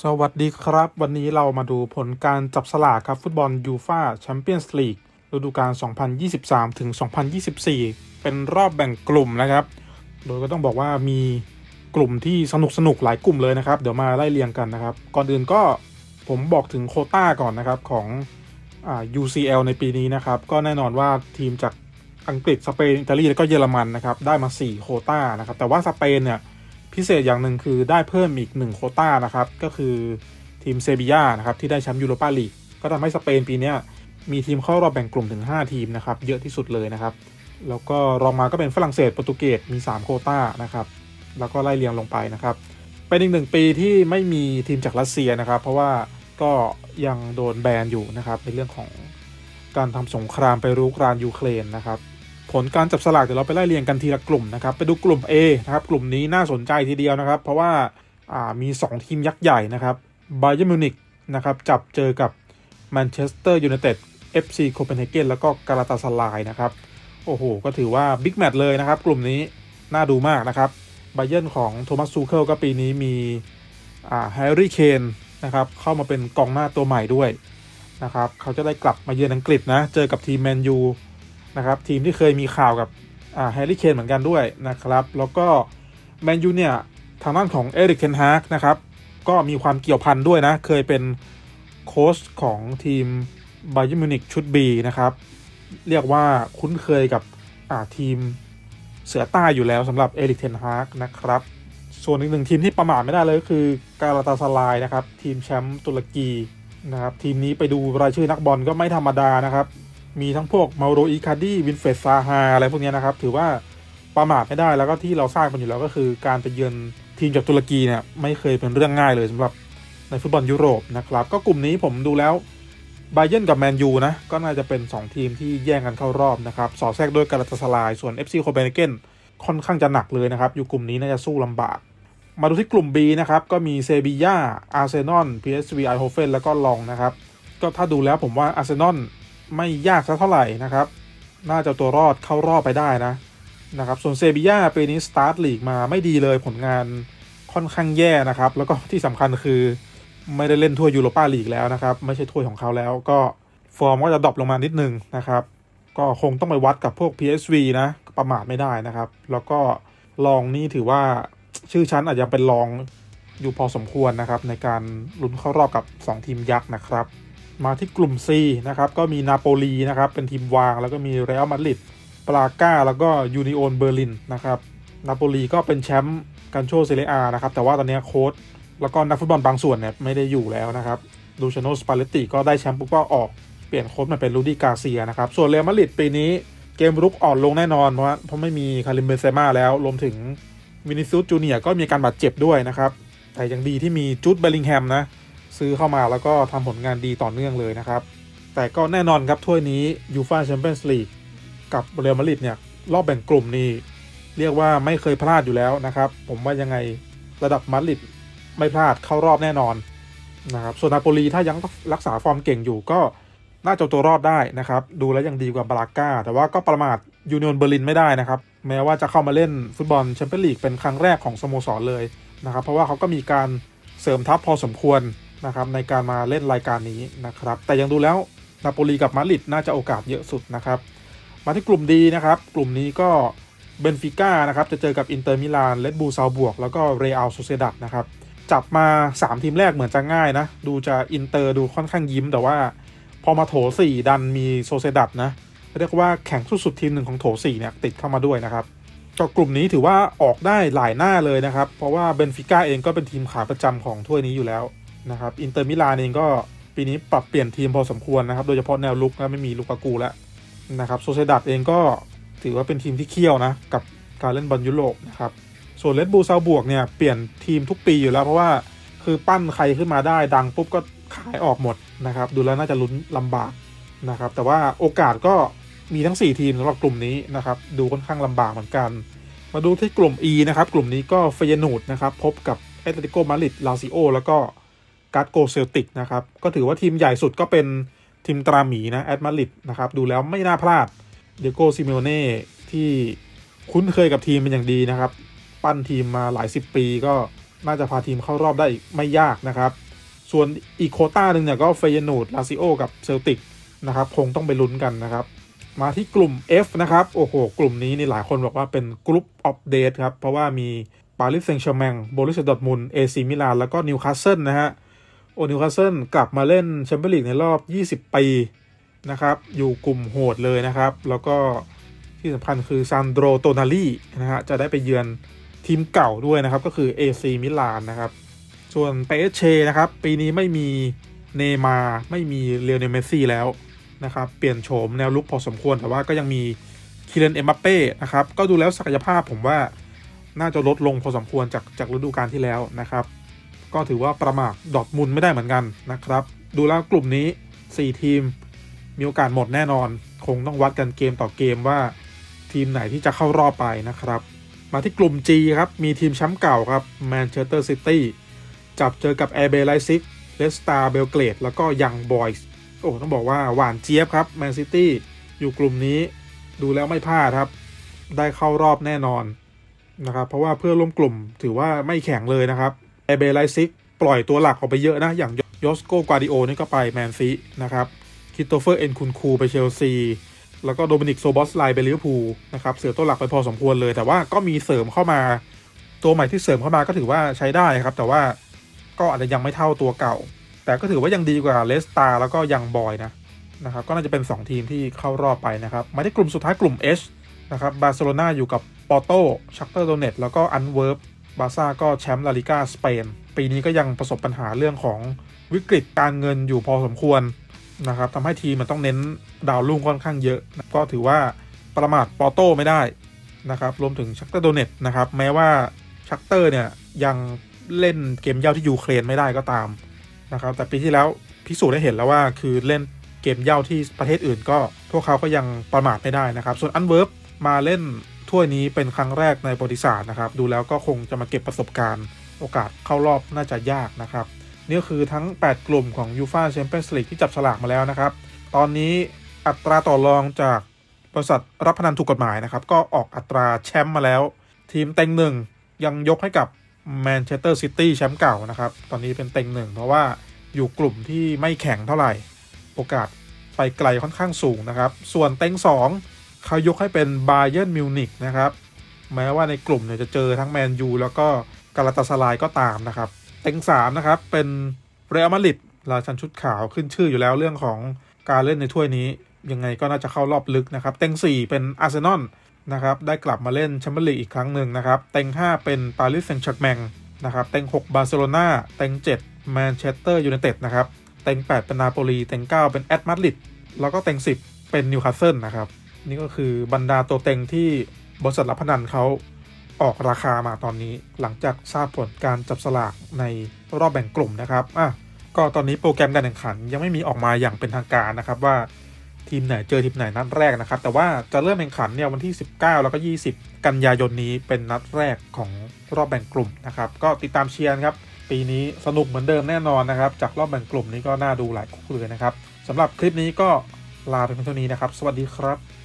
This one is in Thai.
สวัสดีครับ วันนี้เรามาดูผลการจับสลากครับฟุตบอลยูฟาแชมเปี้ยนส์ลีกฤดูกาล 2023 ถึง 2024 เป็นรอบแบ่งกลุ่มนะครับ โดยก็ต้องบอกว่ามีกลุ่มที่สนุกสนุกหลายกลุ่มเลยนะครับ เดี๋ยวมาไล่เรียงกันนะครับ ก่อนอื่นก็ผมบอกถึงโคต้าก่อนนะครับของอ่า UCL ในปีนี้นะครับ ก็แน่นอนว่าทีมจากอังกฤษสเปนอิตาลีแล้วก็เยอรมันนะครับได้มา 4 โคต้านะครับแต่ว่าสเปนเนี่ย พิเศษอย่างหนึ่งคือได้เพิ่มอีก1โคต้านะครับ ก็คือทีมเซบียานะครับที่ได้แชมป์ยูโรปาลีกก็ทำให้สเปนปีนี้มีทีมเข้ารอบแบ่งกลุ่มถึง 5 ทีมนะครับ เยอะที่สุดเลยนะครับ แล้วก็รองมาก็เป็นฝรั่งเศสโปรตุเกสมี 3 โคต้านะครับ แล้วก็ไล่เรียงลงไปนะครับ เป็นอีกหนึ่งปีที่ไม่มีทีมจากรัสเซียนะครับ เพราะว่าก็ยังโดนแบนอยู่นะครับในเรื่องของการทำสงครามไปรุกรานยูเครนนะครับ ผลการจับสลากเดี๋ยวเราไปไล่เรียงกันทีละกลุ่มนะครับ ไปดูกลุ่ม A นะครับกลุ่มนี้น่าสนใจทีเดียวนะครับ เพราะว่าามี 2 ทีมยักษ์ใหญ่นะครับบ a เย r n m มิวนิกนะครับจับเจอกับแมนเชสเตอร์ยูไนเต็ด FC โคเปนเฮเกนแล้วก็กาลาตาสลายนะครับโอ้โห ก็ถือว่าบิ๊กแมตช์เลยนะครับ กลุ่มนี้น่าดูมากนะครับบ a เย r n ของโทมัสซูเคิลก็ปีนี้มีแฮร์รี่เคนนะครับเข้ามาเป็นกองหน้าตัวใหม่ด้วยนะครับเขาจะได้กลับมาเยือนอังกฤษนะ เจอกับทีมแมนยู นะครับทีมที่เคยมีข่าวกับแฮร์รี่เคนเหมือนกันด้วยนะครับแล้วก็แมนยูเนี่ยทางด้านของเอริกเคนฮากนะครับก็มีความเกี่ยวพันด้วยนะ เคยเป็นโค้ชของทีมไบเ e อร์มิวนิกชุด B นะครับ เรียกว่าคุ้นเคยกับทีมเสือใต้อยู่แล้วสำหรับเอริกเทนฮากนะครับ ส่วนอีกหนึ่งทีมที่ประมาทไม่ได้เลยก็คือการาตาสลายนะครับ ทีมแชมป์ตุรกีนะครับทีมนี้ไปดูรายชื่อนักบอลก็ไม่ธรรมดานะครับ มีทั้งพวกมาโรอีคาดีวินเฟสซาฮาอะไรพวกนี้นะครับ ถือว่าประมาทไม่ได้แล้วก็ที่เราทราบกันอยู่แล้วก็คือการไปเยือนทีมจากตุรกีเนี่ยไม่เคยเป็นเรื่องง่ายเลยสำหรับในฟุตบอลยุโรปนะครับ ก็กลุ่มนี้ผมดูแล้วไบเยนกับแมนยูนะ ก็น่าจะเป็น 2 ทีมที่แย่งกันเข้ารอบนะครับ สอดแทรกด้วยกาลาตาสลาย ส่วน FC โคเปนเฮเกนค่อนข้างจะหนักเลยนะครับ อยู่กลุ่มนี้น่าจะสู้ลำบาก มาดูที่กลุ่ม B นะครับ ก็มีเซบีย่าอาร์เซนอล PSV ไอโฮเฟนแล้วก็ลองนะครับ ก็ถ้าดูแล้วผมว่าอาร์เซนอล ไม่ยากสักเท่าไหร่นะครับ น่าจะตัวรอดเข้ารอบไปได้นะนะครับ ส่วนเซบีย่าปีนี้สตาร์ทลีกมาไม่ดีเลยผลงานค่อนข้างแย่นะครับ แล้วก็ที่สำคัญคือไม่ได้เล่นถ้วยยูโรปาลีกแล้วนะครับ ไม่ใช่ถ้วยของเขาแล้ว ก็ฟอร์มก็จะดรอปลงมานิดนึงนะครับ ก็คงต้องไปวัดกับพวก PSV นะ ประมาทไม่ได้นะครับ แล้วก็ลองนี่ถือว่าชื่อชั้นอาจจะเป็นรองอยู่พอสมควรนะครับ ในการลุ้นเข้ารอบกับ 2 ทีมยักษ์นะครับ มาที่กลุ่ม C นะครับ ก็มีนาโปลีนะครับ เป็นทีมวาง แล้วก็มีเรอัลมาดริดปราก้า แล้วก็ยูนิโอนเบอร์ลินนะครับ นาโปลีก็เป็นแชมป์กันโชเซเรียอานะครับ แต่ว่าตอนนี้โค้ชแล้วก็นักฟุตบอลบางส่วนเนี่ยไม่ได้อยู่แล้วนะครับ ดูชโนสปาเลตติก็ได้แชมป์ปุ๊บก็ออก เปลี่ยนโค้ชมาเป็นลูดี้กาเซียนะครับ ส่วนเรอัลมาดริดปีนี้เกมรุกอ่อนลงแน่นอน เพราะเพราะไม่มีคาริมเบนเซม่าแล้ว รวมถึงวินิซูสจูเนียก็มีการบาดเจ็บด้วยนะครับ แต่ยังดีที่มีจูดเบลลิงแฮมนะ ซื้อเข้ามาแล้วก็ทำผลงานดีต่อเนื่องเลยนะครับ แต่ก็แน่นอนครับถ้วยนี้ยูฟาแชมเปี้ยนส์ลีกกับเรอัลมาดริดเนี่ยรอบแบ่งกลุ่มนี่เรียกว่าไม่เคยพลาดอยู่แล้วนะครับ ผมว่ายังไงระดับมาดริดไม่พลาดเข้ารอบแน่นอนนะครับส่วนนาโปลีถ้ายังรักษาฟอร์มเก่งอยู่ก็น่าจะตัวรอดได้นะครับ ดูแล้วยังดีกว่าบาราก้า แต่ว่าก็ประมาทยูเนียนเบอร์ลินไม่ได้นะครับ แม้ว่าจะเข้ามาเล่นฟุตบอลแชมเปี้ยนลีกเป็นครั้งแรกของสโมสรเลยนะครับ เพราะว่าเขาก็มีการเสริมทัพพอสมควร นะครับในการมาเล่นรายการนี้นะครับ แต่ยังดูแล้วนาโปลีกับมาดริดน่าจะโอกาสเยอะสุดนะครับ มาที่กลุ่มดีนะครับ กลุ่มนี้ก็เบนฟิก้านะครับจะเจอกับอินเตอร์มิลานเลดบูซาบวก แล้วก็เรอัลโซเซดัดนะครับ จับมา 3 ทีมแรกเหมือนจะง่ายนะ ดูจะอินเตอร์ดูค่อนข้างยิ้มแต่ว่า พอมาโถ 4 ดันมีโซเซดัดนะ เรียกว่าแข่งสุดๆทีมหนึ่งของโถ4เนี่ยติดเข้ามาด้วยนะครับก็กลุ่มนี้ถือว่าออกได้หลายหน้าเลยนะครับ เพราะว่าเบนฟิก้าเองก็เป็นทีมขาประจำของถ้วยนี้อยู่แล้ว นะครับอินเตอร์มิลานเองก็ปีนี้ปรับเปลี่ยนทีมพอสมควรนะครับ โดยเฉพาะแนวลุกนะไม่มีลูกากูแล้วนะครับโซเซดัดเองก็ถือว่าเป็นทีมที่เคี่ยวนะกับการเล่นบอลยุโรปนะครับส่วนเลดบูซาบวกเนี่ยเปลี่ยนทีมทุกปีอยู่แล้วเพราะว่าคือปั้นใครขึ้นมาได้ดังปุ๊บก็ขายออกหมดนะครับดูแล้วน่าจะลุ้นลำบากนะครับแต่ว่าโอกาสก็มีทั้ง 4 ทีมสำหรับกลุ่มนี้นะครับดูค่อนข้างลำบากเหมือนกัน มาดูที่กลุ่ม E นะครับกลุ่มนี้ก็เฟยนูดนะครับพบกับเอตเลติโกมาริดลาซิโอแล้วก็ การ์ดโกเซลติกนะครับ ก็ถือว่าทีมใหญ่สุดก็เป็นทีมตราหมีนะแอตมาริดนะครับ ดูแล้วไม่น่าพลาดเดโกซิเมโอเน่ที่คุ้นเคยกับทีมเป็นอย่างดีนะครับ ปั้นทีมมาหลายสิบปีก็น่าจะพาทีมเข้ารอบได้ไม่ยากนะครับ ส่วนอีกโคต้าหนึ่งเนี่ยก็เฟยนูดลาซิโอกับเซลติกนะครับ คงต้องไปลุ้นกันนะครับ มาที่กลุ่ม F นะครับ โอ้โห กลุ่มนี้นี่หลายคนบอกว่าเป็นกลุ่มออฟเดตครับ เพราะว่ามีปารีสแซงต์แชร์แมงโบรุสเซียดอร์ทมุนเอซีมิลานแล้วก็นิวคาสเซิลนะฮะ โอนิวคาสเซิลกลับมาเล่นแชมเปี้ยนลีกในรอบ 20 ปีนะครับ อยู่กลุ่มโหดเลยนะครับ แล้วก็ที่สำคัญคือซานโดรโตนาลีนะฮะจะได้ไปเยือนทีมเก่าด้วยนะครับ ก็คือ AC มิลานนะครับ ส่วนเปเชนะครับ ปีนี้ไม่มีเนมาไม่มีเลโอเนเมสซี่แล้วนะครับ เปลี่ยนโฉมแนวลุกพอสมควรแต่ว่าก็ยังมีคิเลนเอ็มบัปเป้นะครับ ก็ดูแล้วศักยภาพผมว่าน่าจะลดลงพอสมควรจากจากฤดูกาลที่แล้วนะครับ ก็ถือว่าประมาทดอทมุนไม่ได้เหมือนกันนะครับ ดูแล้วกลุ่มนี้ 4 ทีมมีโอกาสหมดแน่นอน คงต้องวัดกันเกมต่อเกมว่า ทีมไหนที่จะเข้ารอบไปนะครับ มาที่กลุ่ม G ครับ มีทีมแชมป์เก่าครับแมนเชสเตอร์ซิตี้จับเจอกับแอร์เบไลซิกเลสตาเบลเกรดแล้วก็ยังบอยส์โอ้ต้องบอกว่าหวานเจี๊ยบครับแมนซิตี้อยู่กลุ่มนี้ดูแล้วไม่พลาดครับ ได้เข้ารอบแน่นอนนะครับ เพราะว่าเพื่อร่วมกลุ่มถือว่าไม่แข็งเลยนะครับ แอเบไลซิกปล่อยตัวหลักออกไปเยอะนะ อย่างยอสโกกวาดิโอนี่ก็ไปแมนซีนะครับคิโตเฟอร์เอ็นคุนคูไปเชลซี แล้วก็โดมินิกโซบอสไลไปลิเวอร์พูลนะครับเสือตัวหลักไปพอสมควรเลย แต่ว่าก็มีเสริมเข้ามา ตัวใหม่ที่เสริมเข้ามาก็ถือว่าใช้ได้ครับ แต่ว่าก็อาจจะยังไม่เท่าตัวเก่า แต่ก็ถือว่ายังดีกว่าเลสตาแล้วก็ยังบอยนะนะครับก็น่าจะเป็น 2 ทีมที่เข้ารอบไปนะครับมาที่กลุ่มสุดท้ายกลุ่ม H นะครับบาร์เซโลนาอยู่กับปอร์โตชักเตอร์โดเนตแล้วก็อันเวิร์ บบาซ่าก็แชมป์ลาลิกาสเปน ปีนี้ก็ยังประสบปัญหาเรื่องของวิกฤตการเงินอยู่พอสมควรนะครับทำให้ทีมมันต้องเน้นดาวรุ่งค่อนข้างเยอะ ก็ถือว่าประมาทปอโต้ไม่ได้นะครับรวมถึงชักเตอร์โดเนตนะครับแม้ว่าชักเตอร์เนี่ยยังเล่นเกมเย่าที่ยูเครนไม่ได้ก็ตามนะครับแต่ปีที่แล้วพิสูจน์ได้เห็นแล้วว่าคือเล่นเกมเย่าที่ประเทศอื่นก็พวกเขาก็ยังประมาทไม่ได้นะครับ ส่วนอันเวิร์บมาเล่น ถ้วยนี้เป็นครั้งแรกในประวัติศาสตร์นะครับ ดูแล้วก็คงจะมาเก็บประสบการณ์ โอกาสเข้ารอบน่าจะยากนะครับ นี่คือทั้ง 8 กลุ่มของยูฟาแชมเปี้ยนส์ลีกที่จับฉลากมาแล้วนะครับ ตอนนี้อัตราต่อรองจากบริษัทรับพนันถูกกฎหมายนะครับ ก็ออกอัตราแชมป์มาแล้ว ทีมเต็งหนึ่งยังยกให้กับแมนเชสเตอร์ซิตี้แชมป์เก่านะครับ ตอนนี้เป็นเต็งหนึ่งเพราะว่าอยู่กลุ่มที่ไม่แข็งเท่าไหร่ โอกาสไปไกลค่อนข้างสูงนะครับ ส่วนเต็งสอง เขายกให้เป็นบาเยิร์นมิวนิกนะครับ แม้ว่าในกลุ่มเนี่ยจะเจอทั้งแมนยูแล้วก็กาลาตาสลายก็ตามนะครับ เต็งสามนะครับ เป็นเรอัลมาดริดราชันชุดขาวขึ้นชื่ออยู่แล้วเรื่องของการเล่นในถ้วยนี้ ยังไงก็น่าจะเข้ารอบลึกนะครับ เต็งสี่เป็นอาร์เซนอลนะครับ ได้กลับมาเล่นแชมเปี้ยนลีกอีกครั้งหนึ่งนะครับ เต็งห้าเป็นปารีสแซงต์แชร์แมงนะครับ เต็งหกบาร์เซโลนาเต็งเจ็ดแมนเชสเตอร์ยูไนเต็ดนะครับ เต็งแปดเป็นนาโปลี เต็งเก้าเป็นแอตมาดริด แล้วก็เต็งสิบเป็นนิวคาสเซิลนะครับ นี่ก็คือบรรดาตัวเต็งที่บริษัทรับพนันเขาออกราคามาตอนนี้หลังจากทราบผลการจับสลากในรอบแบ่งกลุ่มนะครับอะก็ตอนนี้โปรแกรมการแข่งขันยังไม่มีออกมาอย่างเป็นทางการนะครับว่าทีมไหนเจอทีมไหนนัดแรกนะครับ แต่ว่าจะเริ่มแข่งขันเนี่ยวันที่ 19 แล้วก็ 20 กันยายนนี้เป็นนัดแรกของรอบแบ่งกลุ่มนะครับ ก็ติดตามเชียร์ครับ ปีนี้สนุกเหมือนเดิมแน่นอนนะครับ จากรอบแบ่งกลุ่มนี้ก็น่าดูหลายคู่เลยนะครับสำหรับคลิปนี้ก็ลาไปเพียงเท่านี้นะครับ สวัสดีครับ